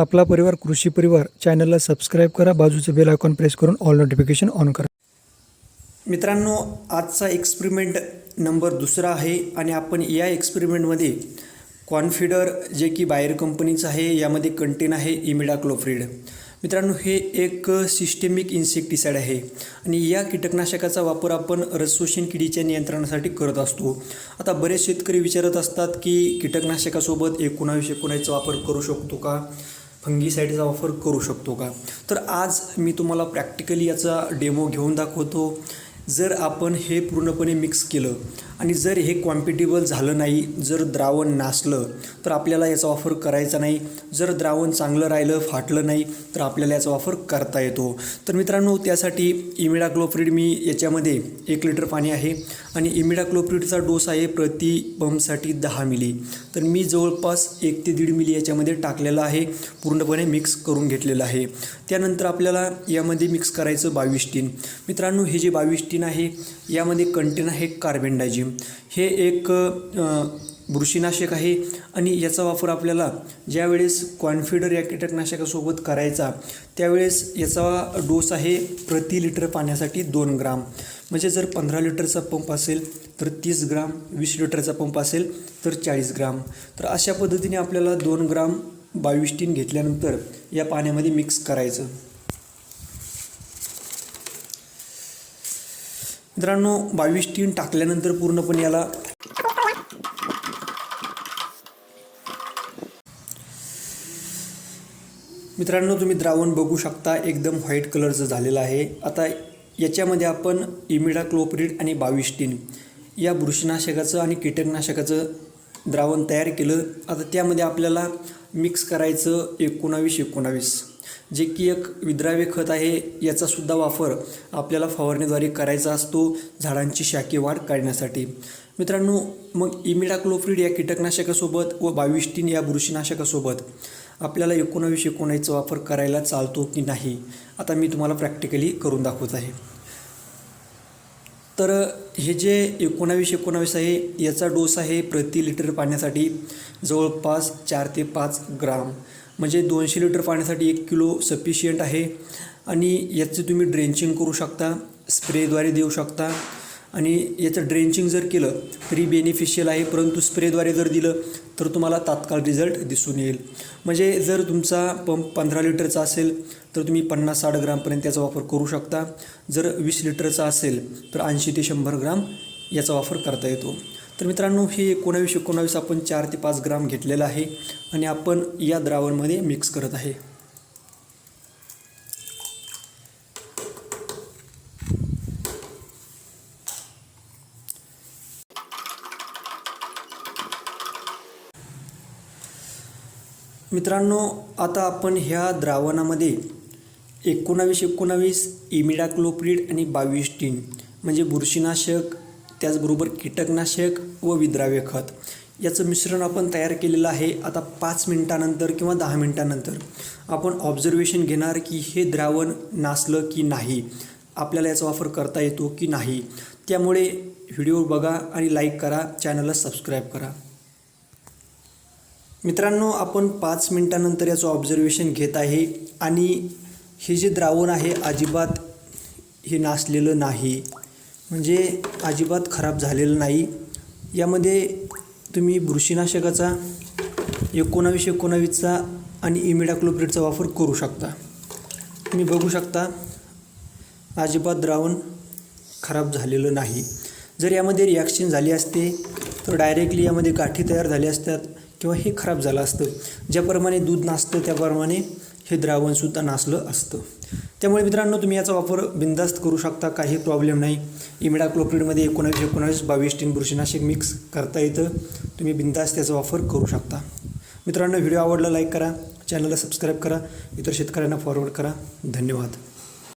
आपला परिवार कृषी परिवार चॅनलला सबस्क्राईब करा. बाजूचं बेल आयकॉन प्रेस करून ऑल नोटिफिकेशन ऑन करा. मित्रांनो आजचा एक्सपेरिमेंट नंबर दुसरा आहे आणि आपण या एक्सपेरिमेंटमध्ये कॉन्फिडर जे की बायर कंपनीचं आहे यामध्ये कंटेन आहे इमिडा क्लोफ्रीड मित्रांनो हे एक सिस्टेमिक इन्सेक्टिसाइड आहे आणि या कीटकनाशकाचा वापर आपण रसशोषण किडीच्या नियंत्रणासाठी करत असतो. आता बरेच शेतकरी विचारत असतात की कीटकनाशकासोबत एकोणावीस एकोणावीसचा वापर करू शकतो का? फंगीसाईडचा वापर करू शकतो का? तर आज मी तुम्हाला प्रॅक्टिकली याचा डेमो घेऊन दाखवतो. जर आपण हे पूर्णपणे मिक्स केलं आणि जर हे कॉम्पिटेबल झालं नाही जर द्रावण नासलं तर आपल्याला याचा वापर करायचा नाही. जर द्रावण चांगलं राहिलं फाटलं नाही तर आपल्याला याचा वापर करता येतो. तर मित्रांनो त्यासाठी इमिडाक्लोफ्रीड मी याच्यामध्ये एक लिटर पाणी आहे आणि इमिडाक्लोफ्रीडचा डोस आहे प्रति पंपसाठी दहा मिली तर मी जवळपास एक ते दीड मिली याच्यामध्ये टाकलेलं आहे पूर्णपणे मिक्स करून घेतलेलं आहे. त्यानंतर आपल्याला यामध्ये मिक्स करायचं बावीस टीन. मित्रांनो हे जे बावीस टीन आहे यामध्ये कंटेन आहे कार्बेंडायजिम हे एक बुरशीनाशक आहे आणि याचा वापर आपल्याला ज्यावेळेस कॉन्फिडर या कीटकनाशकासोबत करायचा त्यावेळेस याचा डोस आहे प्रति लिटर पाण्यासाठी दोन ग्राम. म्हणजे जर पंधरा लिटरचा पंप असेल तर तीस ग्राम वीस लिटरचा पंप असेल तर चाळीस ग्राम. तर अशा पद्धतीने आपल्याला दोन ग्राम बावीस टीन घेतल्यानंतर या पाण्यामध्ये मिक्स करायचं. मित्रांनो बावीस टीन टाकल्यानंतर पूर्णपणे याला मित्रांनो तुम्ही द्रावण बघू शकता एकदम व्हाईट कलरचं झालेलं आहे. आता याच्यामध्ये आपण इमिडाक्लोप्रिड आणि बावीस टीन या बुरशीनाशकाचं आणि कीटकनाशकाचं द्रावण तयार केलं. आता त्यामध्ये आपल्याला मिक्स करायचं एकोणावीस एकोणावीस. जे की एक विद्राव्य खत आहे याचासुद्धा वापर आपल्याला फवारणीद्वारे करायचा असतो झाडांची शाखी वाढ काढण्यासाठी मित्रांनो मग इमिडाक्लोफ्रीड या कीटकनाशकासोबत व बावीस या बुरशीनाशकासोबत आपल्याला एकोणावीस एकोणावीसचा वापर करायला चालतो की नाही आता मी तुम्हाला प्रॅक्टिकली करून दाखवत आहे. तर हे जे एकोणावीस एकोणावीस आहे याचा डोस आहे प्रति लिटर पाण्यासाठी जवळपास चार ते पाच ग्राम. म्हणजे दोनशे लिटर पाण्यासाठी एक किलो सफिशियंट आहे. आणि याचं तुम्ही ड्रेंचिंग करू शकता स्प्रेद्वारे देऊ शकता. आणि याचं ड्रेंचिंग जर केलं तरी बेनिफिशियल आहे. परंतु स्प्रेद्वारे जर दिलं तर तुम्हाला तात्काळ रिझल्ट दिसून येईल. म्हणजे जर तुमचा पंप पंधरा लिटरचा असेल तर तुम्ही पन्नास साठ ग्रामपर्यंत याचा वापर करू शकता. जर वीस लिटरचा असेल तर ऐंशी ते शंभर ग्राम याचा वापर करता येतो. तर मित्रांनो हे एकोणावीस एकोणावीस आपण चार ते पाच ग्राम घेतलेलं आहे आणि आपण या द्रावणमध्ये मिक्स करत आहे. मित्रांनो आता आपण ह्या द्रावणामध्ये एकोणावीस एकोणावीस इमिडाक्लोप्रिड आणि बावीस टीन म्हणजे बुरशीनाशक त्याचबरोबर कीटकनाशक व विद्राव्य खत. याचं मिश्रण आपण तयार केलेलं आहे आता पाच मिनटानंतर किंवा दहा मिनटानंतर. आपण ऑब्झर्वेशन घेणार की हे द्रावण नासलं की नाही आपल्याला याचा वापर करता येतो की नाही. त्यामुळे व्हिडिओ बघा आणि लाईक करा चॅनलला सबस्क्राईब करा. मित्रांनो आपण पाच मिनटानंतर याचं ऑब्झर्वेशन घेत आहे आणि हे जे द्रावण आहे अजिबात हे नासलेलं नाही. म्हणजे अजिबात खराब झालेलं नाही. यामध्ये तुम्ही बुरशीनाशकाचा एकोणावीस एकोणावीसचा आणि इमिडाक्लोप्रिडचा वापर करू शकता. तुम्ही बघू शकता अजिबात द्रावण खराब झालेलं नाही. जर यामध्ये रिॲक्शन झाली असते तर डायरेक्टली यामध्ये गाठी तयार झाल्या असतात किंवा हे खराब झालं असतं. ज्याप्रमाणे दूध नासतं त्याप्रमाणे हे द्रावणसुद्धा नासलं असतं. त्यामुळे मित्रांनो तुम्ही याचा वापर बिंदास्त करू शकता काही प्रॉब्लेम नाही. इमिडाक्लोप्रिडमध्ये एकोणावीस एकोणावीस बावीस टीन बुरशीनाशक मिक्स करता येतं. तुम्ही बिंदास्त त्याचा वापर करू शकता. मित्रांनो व्हिडिओ आवडला लाईक करा. चॅनलला सबस्क्राईब करा. इतर शेतकऱ्यांना फॉरवर्ड करा. धन्यवाद.